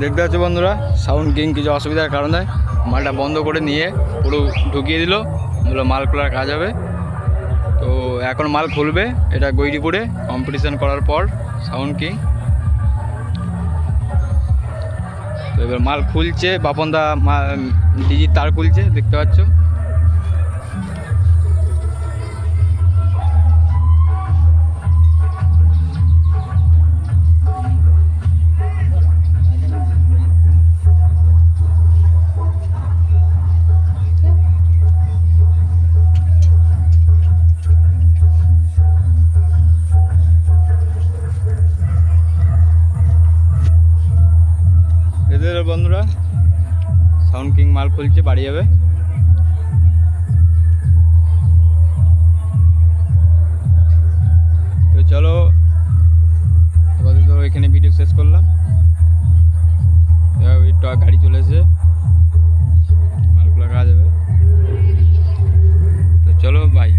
দেখতে পাচ্ছ বন্ধুরা, সাউন্ড কিং কিছু অসুবিধার কারণে মালটা বন্ধ করে নিয়ে পুরো ঢুকিয়ে দিল। বলল মাল খোলার কাজ হবে। তো এখন মাল খুলবে, এটা গৈরিপুরে কম্পিটিশান করার পর সাউন্ড কিং। তো এবার মাল খুলছে, বাপনদা মা, ডিজির তার খুলছে, দেখতে পাচ্ছ। দিলে বন্ধুরা। সাউন্ড কিং মাল খুলছে, বাড়ি যাবে। তো চলো, আপাতত এখানে ভিডিও শেষ করলাম। গাড়ি চলে চলেছে মালগুলো খাওয়া যাবে। তো চলো বাই